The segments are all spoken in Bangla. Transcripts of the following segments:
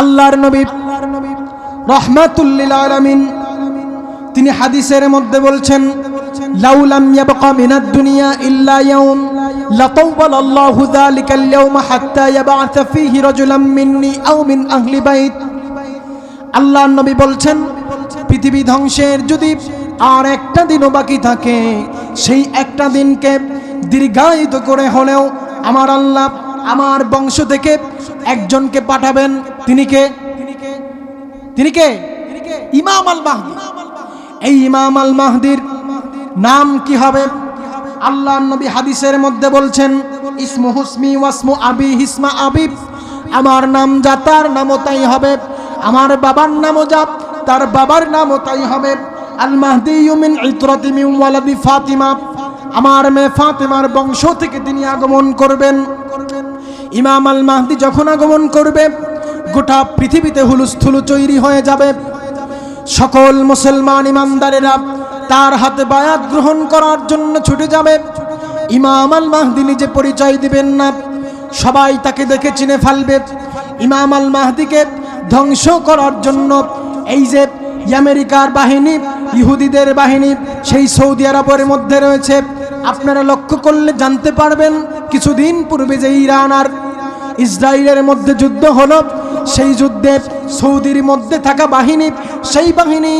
আল্লাহর নবী রহমাতুল্লিল আলামিন, তিনি হাদিসের মধ্যে বলছেন লাউলাম ইয়াবকা মিনাদ দুনিয়া ইল্লা ইয়াউম লাতাওয়াল আল্লাহু যালিকাল ইয়াওমা হাত্তা ইয়াবআথা ফীহি রাজুলাম মিন্নি আও মিন আহলি বাইত। আল্লাহর নবী বলছেন, পৃথিবী ধ্বংসের যদি আর একটা দিনও বাকি থাকে, সেই একটা দিনকে দীর্ঘায়িত করে হলেও আমার আল্লাহ আমার বংশ থেকে একজনকে পাঠাবেন তিনি কে? তিনি কে? ইমাম আল মাহদি। এই ইমাম আল মাহদির নাম কি হবে? আল্লাহ নবী হাদিসের মধ্যে বলছেন, ইসমু হুসমি ওয়াসমু আবি হিসমা আবিব আমার নাম যা, তার নামও তাই হবে। আমার বাবার নামও যা, তার বাবার নামও তাই হবে। আল মাহদি ইউমিন ইতরতি মিন ওয়ালাদি ফাতিমা। আমার মেয়ে ফাতিমার বংশ থেকে তিনি আগমন করবেন। ইমাম আল মাহদি যখন আগমন করবে গোটা পৃথিবীতে হুলুস্থুলু তৈরি হয়ে যাবে। সকল মুসলমান ইমানদারেরা তার হাতে বায়াত গ্রহণ করার জন্য ছুটে যাবে। ইমাম আল মাহদি নিজে পরিচয় দিবেন না। সবাই তাকে দেখে চিনে ফেলবে। ইমাম আল মাহদিকে ধ্বংস করার জন্য এই যে আমেরিকার বাহিনী, ইহুদিদের বাহিনী, সেই সৌদি আরবের মধ্যে রয়েছে, আপনারা লক্ষ্য করলে জানতে পারবেন, কিছুদিন পূর্বে যে ইরান আর ইসরায়েলের মধ্যে যুদ্ধ হলো সেই যুদ্ধে সৌদির মধ্যে থাকা বাহিনী, সেই বাহিনী,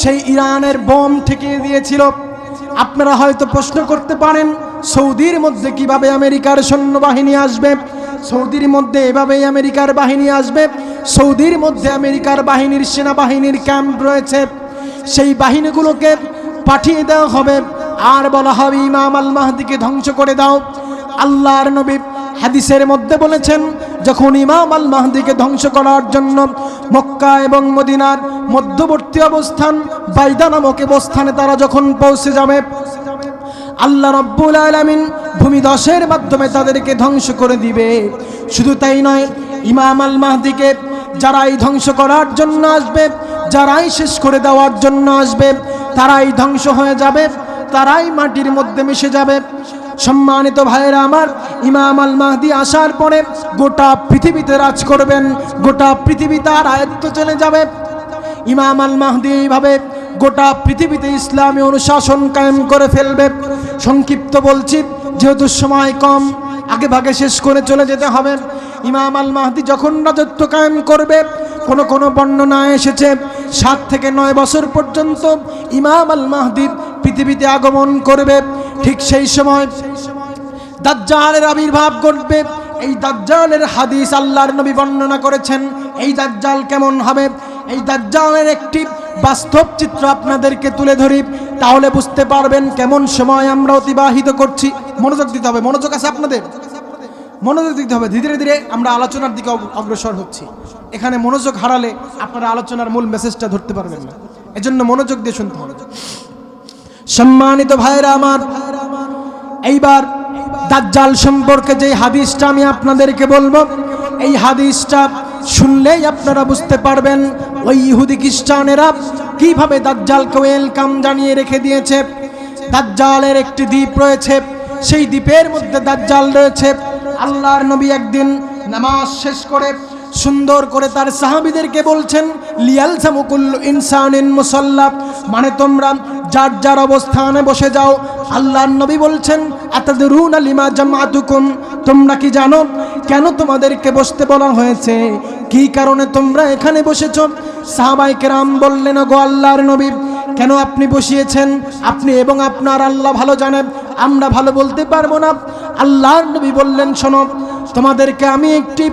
সেই ইরানের বোম ঠেকিয়ে দিয়েছিল। আপনারা হয়তো প্রশ্ন করতে পারেন, সৌদির মধ্যে কীভাবে আমেরিকার সৈন্যবাহিনী আসবে? সৌদির মধ্যে এভাবেই আমেরিকার বাহিনী আসবে? সৌদির মধ্যে আমেরিকার বাহিনীর সেনাবাহিনীর ক্যাম্প রয়েছে। সেই বাহিনীগুলোকে পাঠিয়ে দেওয়া হবে। আর বলা হবে, ইমাম আল মাহদিকে ধ্বংস করে দাও। আল্লাহর নবী হাদিসের মধ্যে বলেছেন যখন ইমাম আল মাহদিকে ধ্বংস করার জন্য মক্কা এবং মদিনার মধ্যবর্তী অবস্থান বাইদা নামক অবস্থানে তারা যখন পৌঁছে যাবে, আল্লাহ রব্বুল আলামিন ভূমিধসের মাধ্যমে তাদেরকে ধ্বংস করে দিবে। শুধু তাই নয়, ইমাম আল মাহদিকে যারাই ধ্বংস করার জন্য আসবে, যারাই শেষ করে দেওয়ার জন্য আসবে, তারাই ধ্বংস হয়ে যাবে, তারাই মাটির মধ্যে মিশে যাবে। সম্মানিত ভাইয়েরা আমার ইমাম আল মাহদি আসার পরে গোটা পৃথিবীতে রাজ করবেন, গোটা পৃথিবী তার আয়ত্ত চলে যাবে। ইমাম আল মাহদি এইভাবে গোটা পৃথিবীতে ইসলামী অনুশাসন কায়েম করে ফেলবে। সংক্ষিপ্ত বলছি, যেহেতু সময় কম, আগে ভাগে শেষ করে চলে যেতে হবে। ইমাম আল মাহদি যখন রাজত্ব কায়েম করবে, কোন কোন বর্ণনা এসেছে। সাত থেকে নয় বছর পর্যন্ত ইমাম আল মাহদি পৃথিবীতে আগমন করবে। ঠিক সেই সময় দাজ্জালের আবির্ভাব ঘটবে। এই দাজ্জালের হাদিস আল্লাহর নবী বর্ণনা করেছেন, এই দাজ্জাল কেমন হবে? এই দাজ্জালের একটি বাস্তব চিত্র আপনাদেরকে তুলে ধরি, তাহলে বুঝতে পারবেন কেমন সময় আমরা অতিবাহিত করছি। মনোযোগ দিতে হবে, মনোযোগ আছে আপনাদের? মনোযোগ দিতে হবে, ধীরে ধীরে আমরা আলোচনার দিকে অগ্রসর হচ্ছি। এখানে মনোযোগ হারালে আপনারা আলোচনার মূল মেসেজটা ধরতে পারবেন না। এজন্য মনোযোগ দিয়ে শুনতে হবে। সম্মানিত ভাইরা আমার, এইবার দাজ্জাল সম্পর্কে যে হাদিসটা আমি আপনাদেরকে বলব, এই হাদিসটা শুনলেই আপনারা বুঝতে পারবেন ওই ইহুদি খ্রিস্টানেরা কীভাবে দাজ্জালকে ওয়েলকাম জানিয়ে রেখে দিয়েছে। দাজ্জালের একটি দ্বীপ রয়েছে, সেই দ্বীপের মধ্যে দাজ্জাল রয়েছে। আল্লাহর নবী একদিন নামাজ শেষ করে সুন্দর করে তার সাহাবিদেরকে বলছেন লিয়াল সামুকুল ইনসানিন মুসাল্লা মানে তোমরা যার যার অবস্থানে বসে যাও, আল্লাহর নবী বলছেন, আতাদরুন আলিমা জামাতুকুম? তোমরা কি জানো? কেন তোমাদেরকে বসতে বলা হয়েছে? কি কারণে তোমরা এখানে বসেছো? সাহাবাই কেরাম বললেন গো আল্লাহর নবী, কেন আপনি বসিয়েছেন? আপনি এবং আপনার আল্লাহ ভালো জানেন, আমরা ভালো বলতে পারব না। আল্লাহর নবী বললেন, শোনো, তোমাদেরকে আমি একটি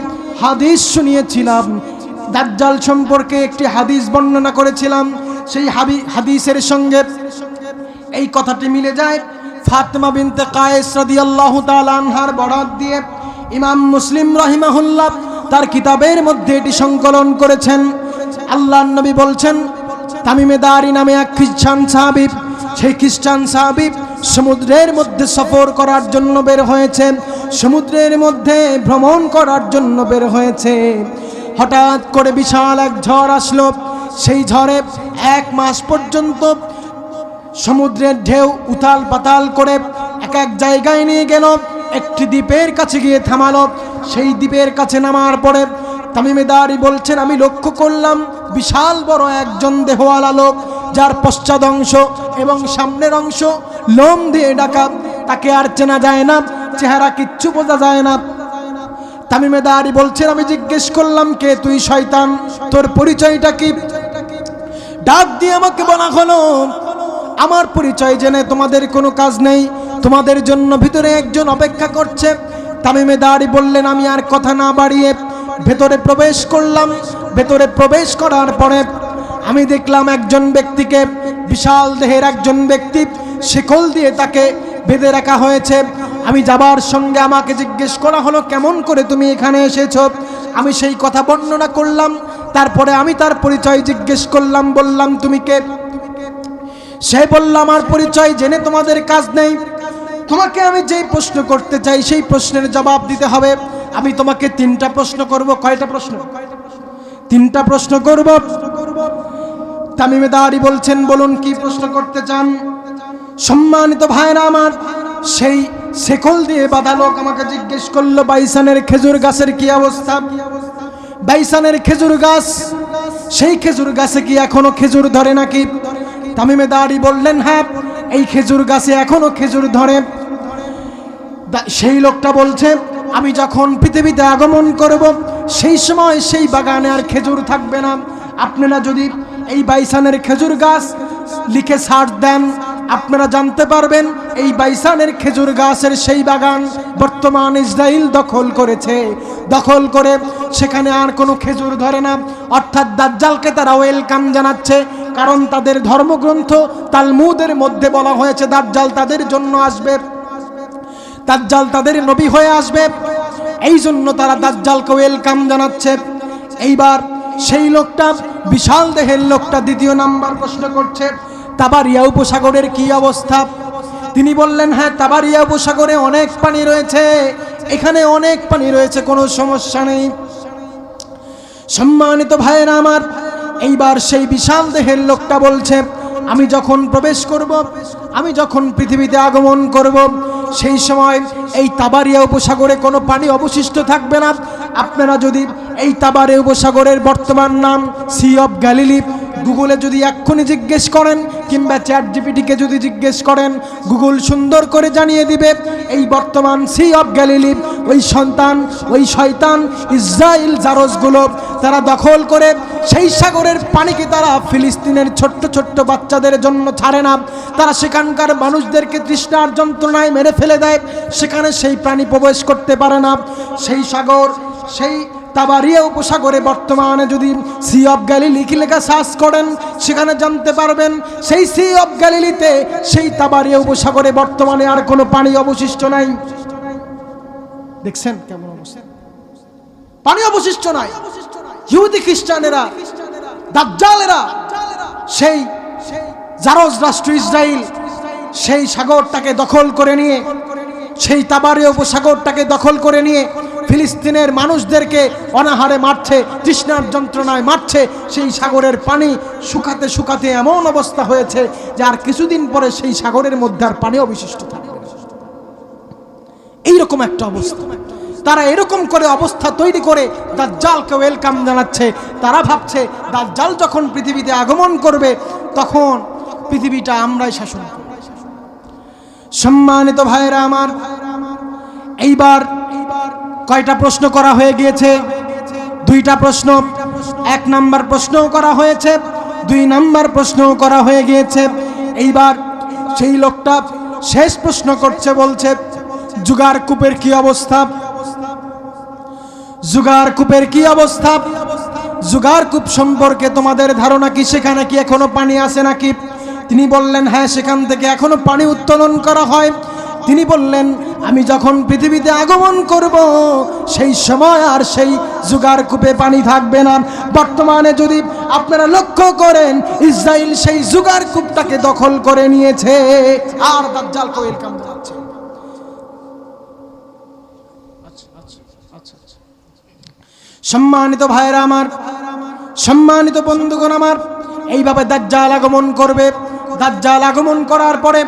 হাদিস শুনিয়েছিলাম। দাজ্জাল সম্পর্কে একটি হাদিস বর্ণনা করেছিলাম। সেই হাবি, হাদিসের সঙ্গে এই কথাটি মিলে যায়। ফাতেমা বিনতে কায়েস রাদিয়াল্লাহু তাআলা আনহার বরাত দিয়ে ইমাম মুসলিম রাহিমাহুল্লাহ তার কিতাবের মধ্যে এটি সংকলন করেছেন। আল্লাহর নবী বলছেন, তামিমে দারি নামে এক খ্রিস্টান সাহাবী সেই খ্রিস্টান সাহাবী সমুদ্রের মধ্যে সফর করার জন্য বের হয়েছে। সমুদ্রের মধ্যে ভ্রমণ করার জন্য বের হয়েছে। হঠাৎ করে বিশাল এক ঝড় আসলো। সেই ঝড়ে এক মাস পর্যন্ত সমুদ্রের ঢেউ উতাল পাতাল করে এক এক জায়গায় নিয়ে গেল। একটি দ্বীপের কাছে গিয়ে থামালো। সেই দ্বীপের কাছে নামার পরে তামিমেদারি বলছেন, আমি লক্ষ্য করলাম বিশাল বড় একজন দেহওয়ালা লোক, যার পশ্চাদ অংশ এবং সামনের অংশ লোম দিয়ে ডাকা তাকে আর চেনা যায় না, চেহারা কিচ্ছু বোঝা যায় না। তামিমেদারি বলছেন, আমি জিজ্ঞেস করলাম, কে তুই, শয়তান? তোর পরিচয়টা কি? ডাক দিয়ে আমাকে বলা হলো। আমার পরিচয় জেনে তোমাদের কোনো কাজ নেই। তোমাদের জন্য ভিতরে একজন অপেক্ষা করছে। তামিমে দাঁড়ি বললেন, আমি আর কথা না বাড়িয়ে ভেতরে প্রবেশ করলাম। ভেতরে প্রবেশ করার পরে আমি দেখলাম একজন ব্যক্তিকে, বিশাল দেহের একজন ব্যক্তি, শিকল দিয়ে তাকে বেঁধে রাখা হয়েছে। আমি যাবার সঙ্গে আমাকে জিজ্ঞেস করা হলো, কেমন করে তুমি এখানে এসেছ? আমি সেই কথা বর্ণনা করলাম। তারপরে আমি তার পরিচয় জিজ্ঞেস করলাম, বললাম, তুমি কে? সে বলল, আমার পরিচয় জেনে তোমাদের কাজ নেই। তোমাকে আমি যেই প্রশ্ন করতে চাই, সেই প্রশ্নের জবাব দিতে হবে। আমি তোমাকে তিনটা প্রশ্ন করব। কয়টা প্রশ্ন? তিনটা প্রশ্ন করব। তামিমেদারি বলছেন, বলুন, কি প্রশ্ন করতে চান? সম্মানিত ভাইরা আমার, সেই শেকল দিয়ে বাঁধা লোক আমাকে জিজ্ঞেস করল, বাইসানের খেজুর গাছের কি অবস্থা? বাইসানের খেজুর গাছ, সেই খেজুর গাছে কি এখনও খেজুর ধরে নাকি? তামিমে দাঁড়ি বললেন হ্যাঁ এই খেজুর গাছে এখনও খেজুর ধরে। সেই লোকটা বলছে, আমি যখন পৃথিবীতে আগমন করব, সেই সময় সেই বাগানে আর খেজুর থাকবে না। আপনারা যদি এই বাইসানের খেজুর গাছ লিখে সার্চ দেন, আপনারা জানতে পারবেন, এই বাইসানের খেজুর গাছের সেই বাগান বর্তমান ইসরায়েল দখল করেছে। দখল করে সেখানে আর কোনো খেজুর ধরে না। অর্থাৎ দাজ্জালকে তারা ওয়েলকাম জানাচ্ছে। কারণ তাদের ধর্মগ্রন্থ তালমুদের মধ্যে বলা হয়েছে, দাজ্জাল তাদের জন্য আসবে। দাজ্জাল তাদের নবী হয়ে আসবে। এই জন্য তারা দাজ্জালকে ওয়েলকাম জানাচ্ছে। এইবার সেই লোকটা বিশাল দেহের লোকটা দ্বিতীয় নাম্বার প্রশ্ন করছে, তাবারিয়া উপসাগরের কি অবস্থা? তিনি বললেন হ্যাঁ তাবারিয়া উপসাগরে অনেক পানি রয়েছে। এখানে অনেক পানি রয়েছে, কোনো সমস্যা নেই। সম্মানিত ভাইয়েরা আমার এইবার সেই বিশাল দেহের লোকটা বলছে, আমি যখন প্রবেশ করব, আমি যখন পৃথিবীতে আগমন করব, সেই সময় এই তাবারিয়া উপসাগরে কোনো পানি অবশিষ্ট থাকবে না। আপনারা যদি এই তাবারিয়া উপসাগরের বর্তমান নাম সি অফ গ্যালিলি গুগলে যদি এক্ষুনি জিজ্ঞেস করেন কিংবা চ্যাট জিপিটিকে যদি জিজ্ঞেস করেন, গুগল সুন্দর করে জানিয়ে দিবে, এই বর্তমান সি অফ গ্যালিলি ওই সন্তান, ওই শয়তান ইসরায়েল জারজগুলো, তারা দখল করে, সেই সাগরের পানিকে তারা ফিলিস্তিনের ছোট্ট ছোট্ট বাচ্চাদের জন্য ছাড়ে না? তারা সেখানকার মানুষদেরকে তৃষ্ণার যন্ত্রণায় মেরে ফেলে দেয়, সেখানে সেই প্রাণী প্রবেশ করতে পারে না। সেই সাগর, সেই তাবারিয়া উপসাগরে বর্তমানে যদি সি অফ গ্যালিলি কি লেখা সার্চ করেন, সেখানে জানতে পারবেন, সেই সি অফ গ্যালিলিতে, সেই তাবারিয়া উপসাগরে বর্তমানে আর কোনো পানি অবশিষ্ট নাই। দেখছেন কেমন অবস্থা? পানি অবশিষ্ট নাই। ইহুদি খ্রিস্টানেরা, দাজ্জালেরা, সেই জারজ রাষ্ট্র ইসরায়েল সেই সাগরটাকে দখল করে নিয়ে, সেই তাবারীয় উপসাগরটাকে দখল করে নিয়ে ফিলিস্তিনের মানুষদেরকে অনাহারে মারছে, তৃষ্ণার যন্ত্রণায় মারছে, সেই সাগরের পানি শুকাতে শুকাতে এমন অবস্থা হয়েছে যে আর কিছুদিন পরে সেই সাগরের মধ্যে আর পানি অবশিষ্ট থাকবে এইরকম একটা অবস্থা। তারা এরকম করে অবস্থা তৈরি করে দাজ্জালকে ওয়েলকাম জানাচ্ছে। তারা ভাবছে, দাজ্জাল যখন পৃথিবীতে আগমন করবে, তখন পৃথিবীটা আমরাই শাসন সম্মানিত ভাইয়েরা আমার, এইবার কয়টা প্রশ্ন করা হয়ে গিয়েছে? দুইটা প্রশ্ন, এক নাম্বার প্রশ্নও করা হয়েছে, দুই নাম্বার প্রশ্নও করা হয়ে গিয়েছে। এইবার সেই লোকটা শেষ প্রশ্ন করছে, বলছে, জুগার কূপের কি অবস্থা? জুগার কূপের কি অবস্থা? জুগার কূপ সম্পর্কে তোমাদের ধারণা কি? সেখানে কি এখনও পানি আছে নাকি? তিনি বললেন হ্যাঁ সেখান থেকে এখনও পানি উত্তোলন করা হয়। তিনি বললেন, আমি যখন পৃথিবীতে আগমন করব, সেই সময় আর সেই জুগার কূপে পানি থাকবে না। বর্তমানে যদি আপনারা লক্ষ্য করেন ইসরায়েল সেই জুগার কূপটাকে দখল করে নিয়েছে। আর দাজ্জাল ওয়েলকাম জানাচ্ছে সম্মানিত ভাইরা আমার, সম্মানিত বন্ধুগণ আমার, এইভাবে দাজ্জাল আগমন করবে। দাজ্জাল আগমন করার পরে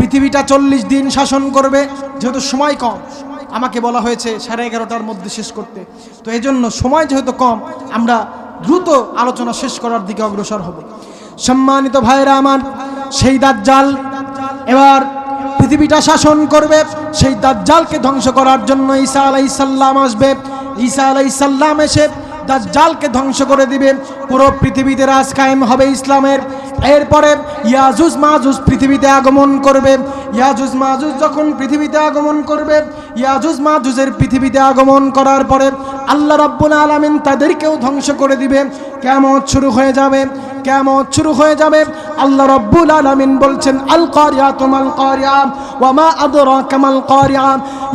পৃথিবীটা চল্লিশ দিন শাসন করবে, যেহেতু সময় কম। আমাকে বলা হয়েছে সাড়ে এগারোটার মধ্যে শেষ করতে। তো এই জন্য সময় যেহেতু কম, আমরা দ্রুত আলোচনা শেষ করার দিকে অগ্রসর হব। সম্মানিত ভাইরা আমার, সেই দাজ্জাল এবার পৃথিবীটা শাসন করবে, সেই দাজ্জালকে ধ্বংস করার জন্য ঈসা আলাইসাল্লাম আসবে। ঈসা আলাইসাল্লাম এসে দাজ্জালকে ধ্বংস করে দিবে। পুরো পৃথিবীতে রাজ কায়েম হবে ইসলামের। এরপরে ইয়াজুজ মাজুজ পৃথিবীতে আগমন করবে। ইয়াজুজ মাজুজ যখন পৃথিবীতে আগমন করবে, ইয়াজুজ মাজুজের পৃথিবীতে আগমন করার পরে আল্লাহ রাব্বুল আলামিন তাদেরকেও ধ্বংস করে দিবে। কেমন শুরু হয়ে যাবে কেমন শুরু হয়ে যাবে। আল্লাহ রব্বুল আলামিন বলছেন, আল কারিয়া তুমাল কারিয়া ওয়া মা আদরাকা মাল কারিয়া।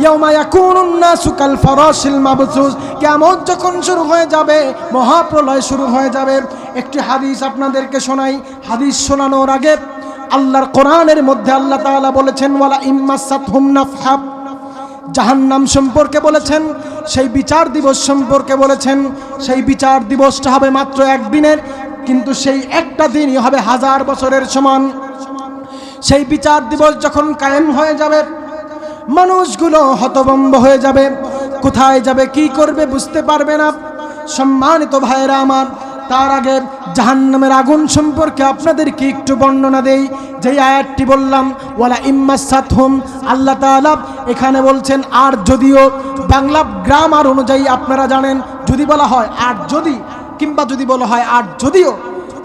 ইয়াউমা ইয়াকুনুন নাসু কাল ফারাশিল মাবসুস। কিয়ামত যখন শুরু হয়ে যাবে, মহাপ্রলয় শুরু হয়ে যাবে। একটি হাদিস আপনাদেরকে শোনাই। হাদিস শোনানোর আগে আল্লাহর কোরআনের মধ্যে আল্লাহ তাআলা বলেছেন, ওয়ালা ইম্মাসাতহুম নাফহাব জাহান্নাম সম্পর্কে বলেছেন সেই বিচার দিবস সম্পর্কে বলেছেন, সেই বিচার দিবসটা হবে মাত্র একদিনের, কিন্তু সেই একটা দিনই হবে হাজার বছরের সমান। সেই বিচার দিবস যখন কায়েম হয়ে যাবে, মানুষগুলো হতবম্ব হয়ে যাবে। কোথায় যাবে, কি করবে বুঝতে পারবে না। সম্মানিত ভাইয়েরা আমার তার আগে জাহান্নামের আগুন সম্পর্কে আপনাদেরকে একটু বর্ণনা দেই। যেই আয়াতটি বললাম, ওয়ালা ইম্মাসাত হুম আল্লাহ তাআলা এখানে বলছেন, আর যদিও বাংলা গ্রামার অনুযায়ী আপনারা জানেন, যদি বলা হয় আর যদি কিংবা যদি বলা হয় আর যদিও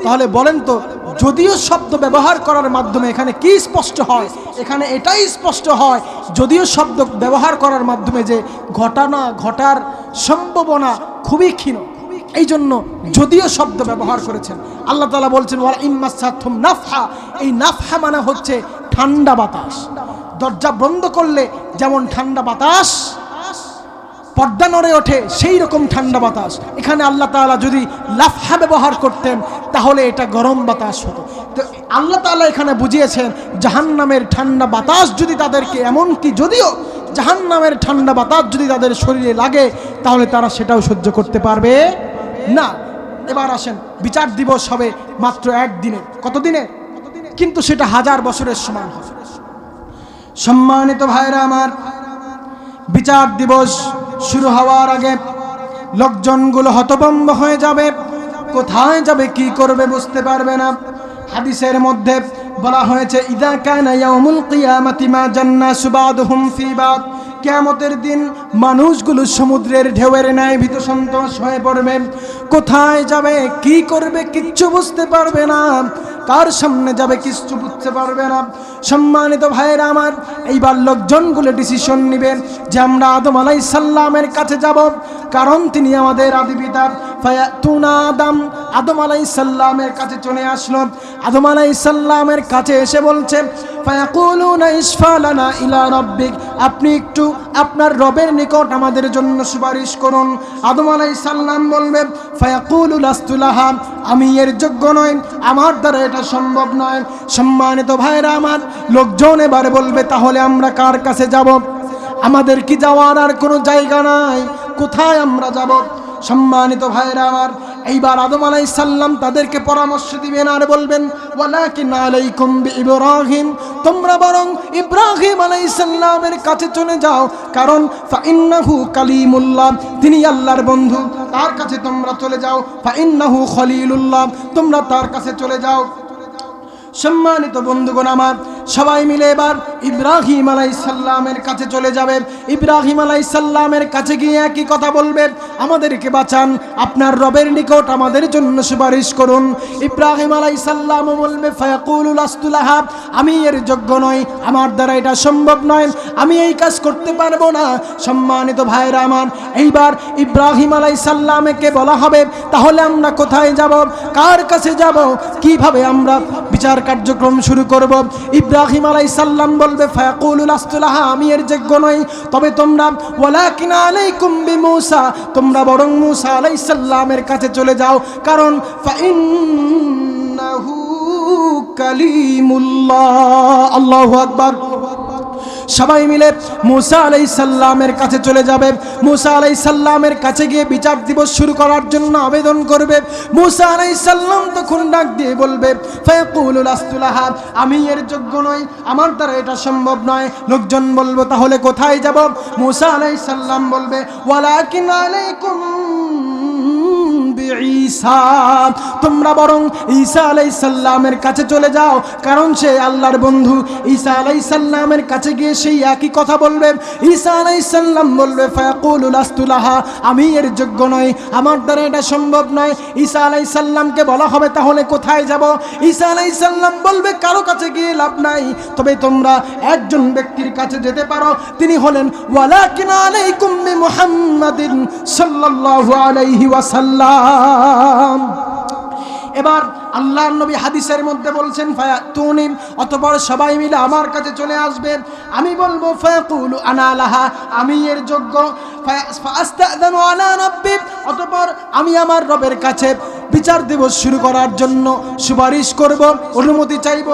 তাহলে বলেন তো, যদিও শব্দ ব্যবহার করার মাধ্যমে এখানে কি স্পষ্ট হয়? এখানে এটাই স্পষ্ট হয়, যদিও শব্দ ব্যবহার করার মাধ্যমে যে ঘটনা, ঘটার সম্ভাবনা খুবই ক্ষীণ। এই জন্য যদিও শব্দ ব্যবহার করেছেন, আল্লাহ তালা বলছেন ওয়ালা ইম্মাসাথুম নাফহা। এই নাফহা মানে হচ্ছে ঠান্ডা বাতাস। দরজা বন্ধ করলে যেমন ঠান্ডা বাতাস, পর্দা নড়ে ওঠে, সেই রকম ঠান্ডা বাতাস। এখানে আল্লাহ তাআলা যদি লাফহা ব্যবহার করতেন, তাহলে এটা গরম বাতাস হতো। তো আল্লাহ তাআলা এখানে বুঝিয়েছেন, জাহান্নামের ঠান্ডা বাতাস যদি তাদেরকে এমনকি যদিও জাহান্নামের ঠান্ডা বাতাস যদি তাদের শরীরে লাগে, তাহলে তারা সেটাও সহ্য করতে পারবে। না, এবার আসেন, বিচার দিবস হবে মাত্র একদিনে কতদিনে কিন্তু সেটা হাজার বছরের সমান হবে। সম্মানিত ভাইরা আমার, বিচার দিবস শুরু হওয়ার আগে লোকজনগুলো হতভম্ব হয়ে যাবে। কোথায় যাবে, কি করবে বুঝতে পারবে না। হাদিসের মধ্যে বলা হয়েছে, ইদা কানা ইয়াউমুল কিয়ামাতি মা জান্নাসু বাদহুম ফি বাদ। কেয়ামতের দিন মানুষগুলো সমুদ্রের ঢেউয়ের ন্যায় ভীত সন্তোষ হয়ে পড়বে। কোথায় যাবে, কি করবে, কিচ্ছু বুঝতে পারবে না। কার সামনে যাবে, কিচ্ছু বুঝতে পারবে না। সম্মানিত ভাইয়েরা আমার, এইবার লোকজনগুলো ডিসিশন নেবেন যে আমরা আদম আলাই সাল্লামের কাছে যাব, কারণ তিনি আমাদের আদি পিতা। আদম কাছে চলে আসলো। আদম কাছে এসে বলছে আপনি একটু আপনার রবের নিকট আমাদের জন্য সুপারিশ করুন। আদম আলাই সাল্লাম বলবে ফায়াকুলুল আস্তুলাহা আমি এর যোগ্য নয় আমার দ্বারা এটা সম্ভব নয়। সম্মানিত ভাইরা আমার, লোকজন এবার বলবে, তাহলে আমরা কার কাছে যাব? আমাদের কি যাওয়ার আর কোনো জায়গা নাই? কোথায় আমরা যাব? সম্মানিত ভাইরা আমার, এইবার আদম আলাই সাল্লাম তাদেরকে পরামর্শ দিবেন আর বলবেন ইব্রাহিম তোমরা বরং ইব্রাহিম আলাই সাল্লামের কাছে চলে যাও, কারণ ফাইন্নাহু কালিমুল্লাহ, তিনি আল্লাহর বন্ধু, তার কাছে তোমরা চলে যাও, ফাইন্নাহু খলিলুল্লাহ, তোমরা তার কাছে চলে যাও। সম্মানিত বন্ধুগণ আমার, সবাই মিলে এবার ইব্রাহিম আলাই সাল্লামের কাছে চলে যাবে। ইব্রাহিম আলাই সাল্লামের কাছে গিয়ে একই কথা বলবে, আমাদেরকে বাঁচান, আপনার রবের নিকট আমাদের জন্য সুপারিশ করুন। ইব্রাহিম আলাই সাল্লাম বলবে আস্তুলাহা আমি এর যোগ্য নই, আমার দ্বারা এটা সম্ভব নয়, আমি এই কাজ করতে পারব না। সম্মানিত ভাইরা আমার, এইবার ইব্রাহিম আলাই সাল্লামকে বলা হবে, তাহলে আমরা কোথায় যাব? কার কাছে যাব? কীভাবে আমরা বিচার কার্যক্রম শুরু করব? ইব্রাহিম আলাই সাল্লাম বলবে আমি এর যোগ্য নই। তবে তোমরা, ওয়ালাকিন আলাইকুম বিমূসা, তোমরা বরং মুসা আলাইহিস সালামের কাছে চলে যাও। কারণ কালিমুল্লাহ। আল্লাহ আকবার। সবাই মিলে মুসা আলাই সাল্লামের কাছে চলে যাবে। মুসা আলাই সাল্লামের কাছে গিয়ে বিচার দিবস শুরু করার জন্য আবেদন করবে। মুসা আলাই সাল্লাম তখন ডাক দিয়ে বলবে আমি এর যোগ্য নই, আমার দ্বারা এটা সম্ভব নয়। লোকজন বলব, তাহলে কোথায় যাব? মুসা আলাই সাল্লাম বলবে, ওয়ালাকিন আলাইকুম ঈসা, তোমরা বরং ঈসা আলাইহিস সালামের কাছে চলে যাও, কারণ সে আল্লাহর বন্ধু। ঈসা আলাইহিস সালামের কাছে গিয়ে সেই একই কথা বলবে। ঈসা আলাইহিস সালাম বলবে, ফায়াকুলু লাস্তুলাহা আমি এর যোগ্য নই, আমার দ্বারা এটা সম্ভব নয়। ঈসা আলাইহিস সালামকে বলা হবে, তাহলে কোথায় যাব? ঈসা আলাইহিস সালাম বলবে, কারও কাছে গিয়ে লাভ নাই। তবে তোমরা একজন ব্যক্তির কাছে যেতে পারো। তিনি হলেন, ওয়ালাকিন আলাইকুম মুহাম্মাদিন সাল্লাল্লাহু আলাইহি ওয়াসাল্লাম। Islam. এবার আল্লাহর নবী হাদিসের মধ্যে বলছেন, ফায়াতুনিম অতপর সবাই মিলে আমার কাছে চলে আসবে আমি বলব, ফায়াকুলু আনা লাহা আমি এর যোগ্য। অতপর আমি আমার রবের কাছে বিচার দিবস শুরু করার জন্য সুপারিশ করব, অনুমতি চাইব।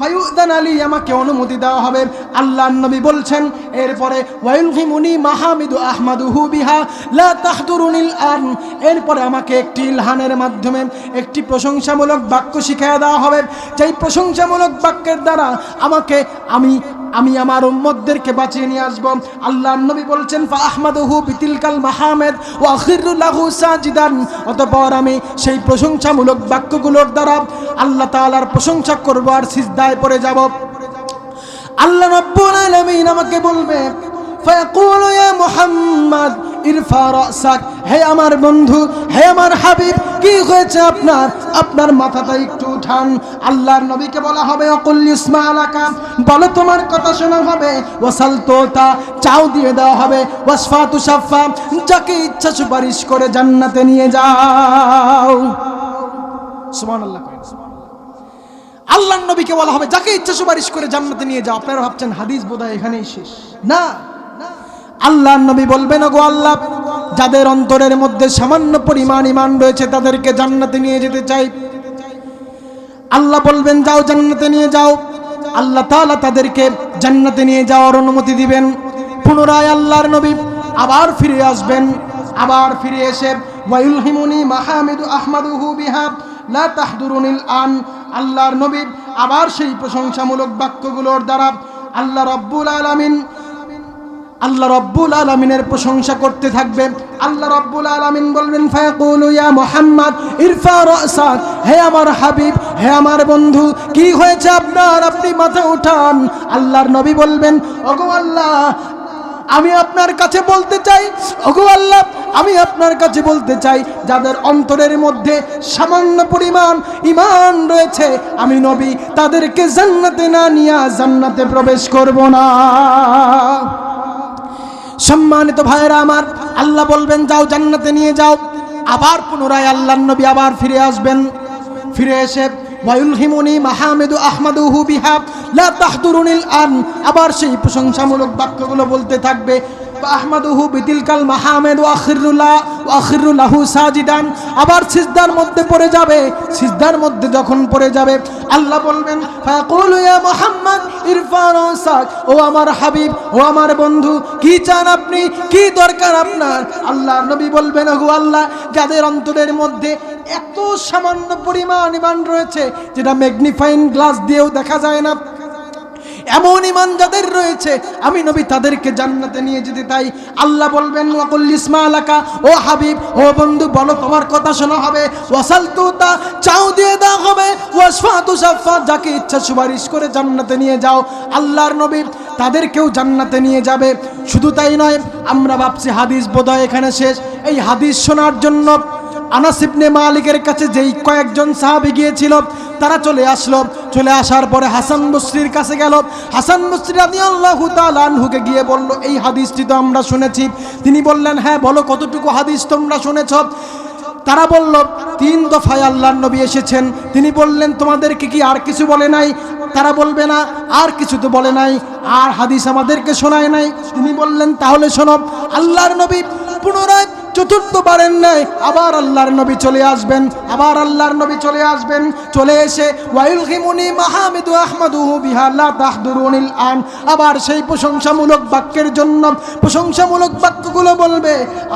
ফায়ুদান আলী আমাকে অনুমতি দেওয়া হবে। আল্লাহ নবী বলছেন, এরপরে ওয়াইলহিমুনি মাহামিদু আহমাদুহু বিহা, লা তাহদুরুনিল আন এরপরে আমাকে একটি ইলহানের মাধ্যমে, একটি প্রশংসামূলক বাক্য শিখিয়ে দেওয়া হবে। যেই প্রশংসামূলক বাক্যের দ্বারা আমাকে আমি আমি আমার উম্মতদেরকে বাঁচিয়ে নিয়ে আসব। আল্লাহ নবী বলছেন অতপর আমি সেই প্রশংসামূলক বাক্যগুলোর দ্বারা আল্লাহ তাআলার প্রশংসা করব আর সিজদায় পড়ে যাব। আল্লাহ রব্বুল আলামিন আমাকে বলবে, ফায়াকুল ইয়া ইরফা হে আমার বন্ধু, হে আমার হাবিব, কি হয়েছে আপনার? আপনার মাথাটা একটু উঠান। আল্লাহর নবীকে বলা হবে, অকুল ইসমা আলাকা। বলো, তোমার কথা শোনা হবে। ওয়াসাল তোতা, চাও দিয়ে দেওয়া হবে। ওয়াসফা তুষাফা যাকে ইচ্ছা সুপারিশ করে জান্নাতে নিয়ে যাও। সুবহানাল্লাহ আল্লাহ নবীকে বলা হবে, যাকে ইচ্ছা সুপারিশ করে জান্নাতে নিয়ে যাও। আপনারা ভাবছেন, হাদিস বোধহয় এখানেই শেষ। না। আল্লাহ নবী বলবেন গো আল্লাহ, যাদের অন্তরের মধ্যে সামান্য পরিমাণ ইমান রয়েছে, তাদেরকে জান্নাতে নিয়ে যেতে চাই। আল্লাহ বলবেন, যাও জান্নাতে নিয়ে যাও। আল্লাহ তাআলা তাদেরকে জান্নাতে নিয়ে যাওয়ার অনুমতি দিবেন। পুনরায় আল্লাহর নবী আবার ফিরে আসবেন। আবার ফিরে এসে, ওয়াইলহিমুনি মাহমিদু আহমাদুহু বিহা, লা তাহদুরুনিল আন। আল্লাহর নবী আবার সেই প্রশংসামূলক বাক্যগুলোর দ্বারা আল্লাহ রব্বুল আলামিন আল্লাহ রব্বুল আলমিনের প্রশংসা করতে থাকবে আল্লাহ রব্বুল আলমিন বলবেন ইয়া মোহাম্মদ, ইরফা রসাদ হে আমার হাবিব, হে আমার বন্ধু, কি হয়েছে আপনার? আপনি মাথা উঠান। আল্লাহর নবী বলবেন, ওগো আল্লাহ, আমি আপনার কাছে বলতে চাই, ওগো আল্লাহ, আমি আপনার কাছে বলতে চাই, যাদের অন্তরের মধ্যে সামান্য পরিমাণ ইমান রয়েছে, আমি নবী, তাদেরকে জান্নাতে না নিয়ে জান্নাতে প্রবেশ করব না। সম্মানিত ভাইয়েরা আমার, আল্লাহ বলবেন, যাও জান্নাতে নিয়ে যাও। আবার পুনরায় আল্লাহ নবী আবার ফিরে আসবেন। ফিরে এসে আহমাদুহু বিহাব আবার সেই প্রশংসামূলক বাক্যগুলো বলতে থাকবে আহমাদুহু বিতিলকাল মাহমেদ ও আখিরুল্লাহ ও সাজিদান। আবার সিজদার মধ্যে পড়ে যাবে, সিজদার মধ্যে যখন পড়ে যাবে, আল্লাহ বলবেন, ফায়াকুলু ইয়া মুহাম্মদ, ইরফান সাক ও আমার হাবিব, ও আমার বন্ধু, কি চান আপনি? কি দরকার আপনার? আল্লাহ নবী বলবেন ওগো আল্লাহ, যাদের অন্তরের মধ্যে এত সামান্য পরিমাণ ইমান রয়েছে, যেটা ম্যাগনিফাইং গ্লাস দিয়েও দেখা যায় না এমন ইমান যাদের রয়েছে, আমি নবী তাদেরকে জান্নাতে নিয়ে যেতে তাই আল্লাহ বলবেন, ওয়াকুল ইসমা আলাকা ও হাবিব, ও বন্ধু, বলো তোমার কথা শোনা হবে। ওয়াসাল তুতা চাও দিয়ে দেওয়া হবে। ওয়াসফা তুসাফা যাকে ইচ্ছা সুপারিশ করে জান্নাতে নিয়ে যাও। আল্লাহর নবী তাদেরকেও জান্নাতে নিয়ে যাবে। শুধু তাই নয়, আমরা ভাবছি হাদিস বোধহয় এখানে শেষ। এই হাদিস শোনার জন্য আনাস ইবনে মালিকের কাছে যেই কয়েকজন সাহাবি গিয়েছিল, তারা চলে আসলো। চলে আসার পরে হাসান বসরির কাছে গেল। হাসান বসরি রাদিয়াল্লাহু তাআলা আনহুকে গিয়ে বলল, এই হাদিসটি তো আমরা শুনেছি। তিনি বললেন হ্যাঁ বলো কতটুকু হাদিস তোমরা শুনেছ? তারা বলল, তিন দফায় আল্লাহর নবী এসেছেন। তিনি বললেন, তোমাদেরকে কি আর কিছু বলে নাই? তারা বলবে, না, আর কিছু তো বলে নাই। আর হাদিস আমাদেরকে শোনায় নাই। তিনি বললেন, তাহলে শোনো, আল্লাহর নবী পুনরায় চতুর্থবারের ন্যায় আবার আল্লাহর নবী চলে আসবেন, আবার আল্লাহর নবী চলে আসবেন, চলে এসে ওয়াইল হিমুনি মাহমুদু আহমদুহু বিহা লা তাহদুরুনিল আন। আবার সেই প্রশংসামূলক বাক্যের জন্য প্রশংসামূলক বাক্যগুলো বলবে,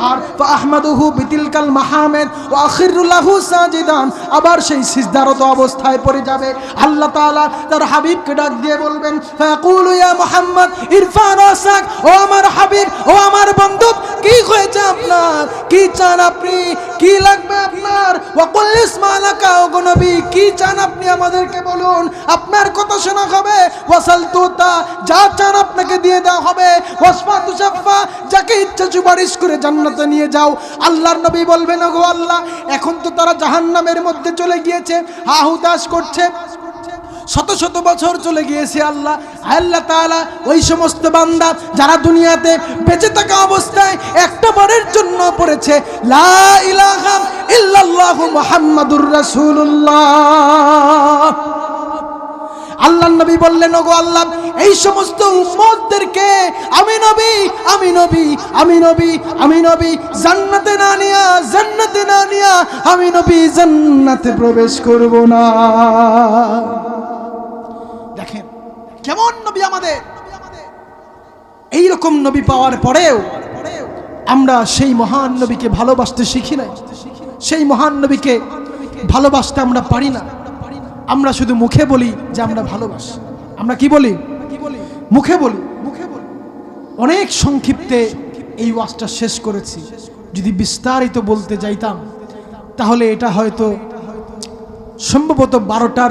আর আহমদুহু বিতিলকাল মাহমেদ ও আখিরুল্লাহু সাজিদান। আবার সেই সিজদারত অবস্থায় পড়ে যাবে। আল্লাহ তাআলা তার হাবিবকে ডাক দিয়ে বলবেন ফাকুলু ইয়া মুহাম্মদ, ইরফা রাসাক, ও আমার হাবিব, ও আমার বন্ধু কি হয়েছে আপনার? কি চান আপনি? কি লাগবে আপনার? ওয়াকুল ইসমালাকা ও নবী, কি চান আপনি আমাদেরকে বলুন? আপনার কথা শোনা হবে? ওয়াসাল যা চান আপনাকে দিয়ে দেওয়া হবে। ওয়াসফা তুসাফা যাকে ইচ্ছা সুপারিশ করে জান্নাতে নিয়ে যাও। আল্লাহর নবী বলবেন গো আল্লাহ, এখন তো তারা জাহান্নামের মধ্যে চলে গিয়েছে। হাহুতাশ করছে। শত শত বছর চলে গিয়েছে আল্লাহ। আল্লাহ তাআলা ওই সমস্ত বান্দা যারা দুনিয়াতে বেঁচে থাকা অবস্থায় একটা বারের জন্য পড়েছে, লা আল্লাহ নবী বললেন, ওগো আল্লাহ, এই সমস্ত উম্মতদেরকে আমি নবী আমি নবী আমি নবী আমি নবী, জান্নাতে না নিয়া, জান্নাতে না নিয়া আমি নবী, জান্নাতে প্রবেশ করব না। কেমন নবী আমাদের? এই রকম নবী পাওয়ার পরেও আমরা সেই মহান নবীকে ভালোবাসতে শিখি নাই। সেই মহান নবীকে ভালোবাসতে আমরা পারি না। আমরা শুধু মুখে বলি যে আমরা ভালোবাসি। আমরা কি বলি মুখে বলি? মুখে বলি। অনেক সংক্ষিপ্তে এই ওয়াজটা শেষ করেছি। যদি বিস্তারিত বলতে যাইতাম, তাহলে এটা হয়তো সম্ভবত বারোটার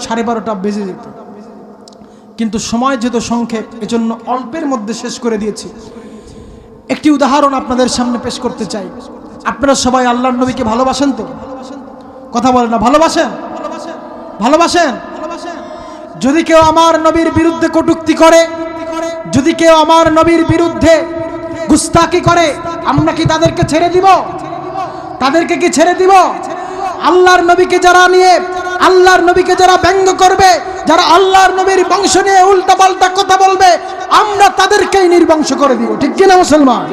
সাড়ে বারোটা বেজে যেত। কিন্তু সময় যেহেতু সংক্ষেপ, এজন্য অল্পের মধ্যে শেষ করে দিয়েছি। একটি উদাহরণ আপনাদের সামনে পেশ করতে চাই। আপনারা সবাই আল্লাহর নবীকে ভালোবাসেন তো? কথা বলেন না, ভালোবাসেন? ভালোবাসেন? যদি কেউ আমার নবীর বিরুদ্ধে কটুক্তি করে, যদি কেউ আমার নবীর বিরুদ্ধে গুস্তাকি করে, আমরা কি তাদেরকে ছেড়ে দিব? তাদেরকে কি ছেড়ে দিব? আল্লাহর নবীকে যারা নিয়ে আল্লাহর নবীকে যারা ব্যঙ্গ করবে, যারা আল্লাহর নবীর বংশ নিয়ে উল্টা পাল্টা কথা বলবে, আমরা তাদেরকেই নির্বংশ করে দিব। ঠিক কিনা মুসলমান?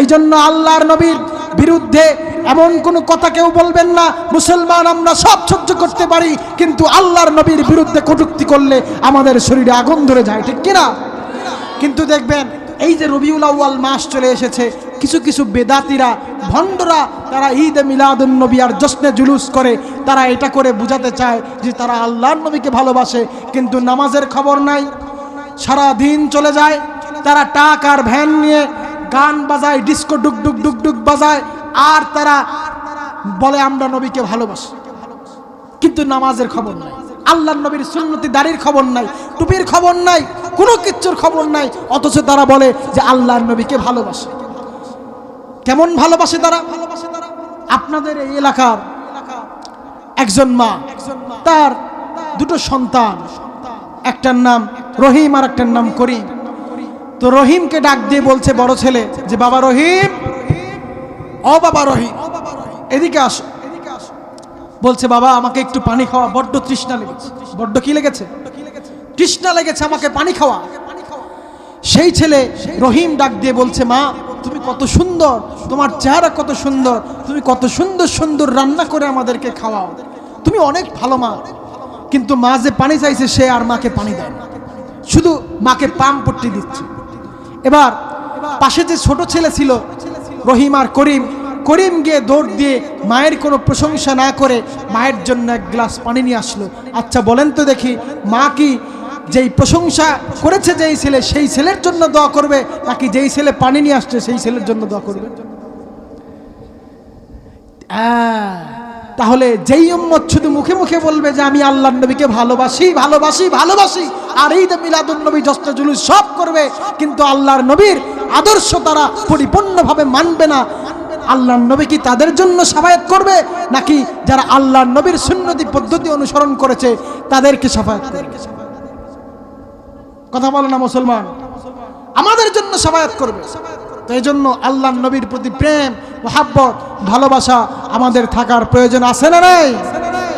এই জন্য আল্লাহর নবীর বিরুদ্ধে এমন কোন কথা কেউ বলবেন না, মুসলমান আমরা সব সহ্য করতে পারি, কিন্তু আল্লাহর নবীর বিরুদ্ধে কটুক্তি করলে আমাদের শরীরে আগুন ধরে যায়। ঠিক কিনা? কিন্তু দেখবেন, এই যে রবিউল আউয়াল মাস চলে এসেছে কিছু কিছু বেদাতিরা, ভণ্ডরা তারা ঈদ মিলাদুন নবী আর জশ্নে জুলুস করে, তারা এটা করে বুঝাতে চায় যে তারা আল্লাহর নবীকে ভালোবাসে, কিন্তু নামাজের খবর নাই। সারা দিন চলে যায়, তারা টাক আর ভ্যান নিয়ে গান বাজায়, ডিস্কো ডুক ডুক ডুক ডুক বাজায়, আর তারা বলে, আমরা নবীকে ভালোবাসি। কিন্তু নামাজের খবর নাই, আল্লাহর নবীর সুন্নতি দাড়ির খবর নাই, টুপির খবর নাই, কোনো কিচ্ছুর খবর নাই, অথচ তারা বলে যে আল্লাহর নবীকে ভালোবাসে। কেমন ভালোবাসে তারা? ভালোবাসে তারা আপনাদের এই এলাকার একজন মা, তার দুটো সন্তান, একটার নাম রহিম আর একটার নাম করিম। তো রহিমকে ডাক দিয়ে বলছে বড় ছেলে যে, বাবা রহিম, ও বাবা রহিম, এদিকে আসো। বলছে, বাবা, আমাকে একটু পানি খাওয়া, বড্ড তৃষ্ণা লেগেছে। বড্ড কি লেগেছে? তৃষ্ণা লেগেছে আমাকে পানি খাওয়া। সেই ছেলে রহিম ডাক দিয়ে বলছে, মা তুমি কত সুন্দর, তোমার চেহারা কত সুন্দর, তুমি কত সুন্দর সুন্দর রান্না করে আমাদেরকে খাওয়াও। তুমি অনেক ভালো মা, কিন্তু মা যে পানি চাইছে, সে আর মাকে পানি দেয় না। শুধু মাকে পাম পট্টি দিচ্ছে। এবার পাশে যে ছোট ছেলে ছিল, রহিম আর করিম করিম গিয়ে দৌড় দিয়ে মায়ের কোনো প্রশংসা না করে মায়ের জন্য এক গ্লাস পানি নিয়ে আসলো। আচ্ছা বলেন তো দেখি, মা কি যেই প্রশংসা করেছে যেই ছেলে, সেই ছেলের জন্য দোয়া করবে। নাকি যেই ছেলে পানি নিয়ে আসছে, সেই ছেলের জন্য দোয়া করবে। তাহলে যেই উম্মত শুধু মুখে মুখে বলবে যে, আমি আল্লাহ নবীকে ভালোবাসি ভালোবাসি ভালোবাসি। আর এই মিলাদুল নবী জস্ত জুলুস সব করবে। কিন্তু আল্লাহর নবীর আদর্শ তারা পরিপূর্ণভাবে মানবে না। আল্লাহর নবী কি তাদের জন্য সাফায়াত করবে? নাকি যারা আল্লাহর নবীর সুন্নতি পদ্ধতি অনুসরণ করেছে, তাদেরকে সাফায়াত করবে? কথা বলে না, মুসলমান। আমাদের জন্য সাফায়াত করবে। এই জন্য আল্লাহ নবীর প্রতি প্রেম, মহাব্বত, ভালোবাসা আমাদের থাকার প্রয়োজন আছে না নাই?